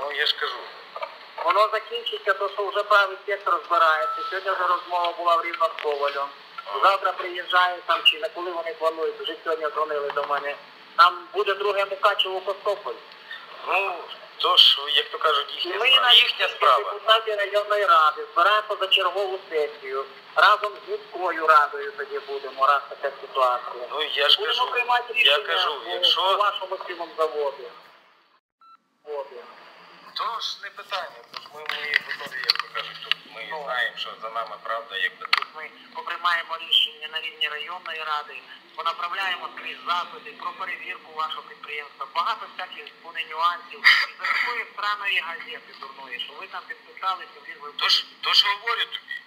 Ну я ж кажу. Воно закінчиться, то що вже правий сектор збирається. Сьогодні вже розмова була в Рівно з Ковалем. Завтра приїжджає там чи на коли вони планують, вже сьогодні дзвонили до мене. Там буде друге Мукачево Костополь. Ну, то ж, як то кажуть, їхня ми справа. на Їхня справа. депутаті районної ради збираємо чергову сесію. Разом з міською радою тоді будемо, раз така ситуація. Ну я ж Будемо кажу, приймати рішення я кажу, по, якщо по вашому цілому. Заводі. Ж не питання, тож ми, ми готові, як то кажуть, тут ми Ну. знаємо, що за нами правда, якби тут. Ми поприймаємо рішення на рівні районної ради, понаправляємо скрізь запити про перевірку вашого підприємства. Багато всяких буде нюансів. І за такої странної газети дурної, що ви там підписалися, ви Тож, тож то ж говорю тобі,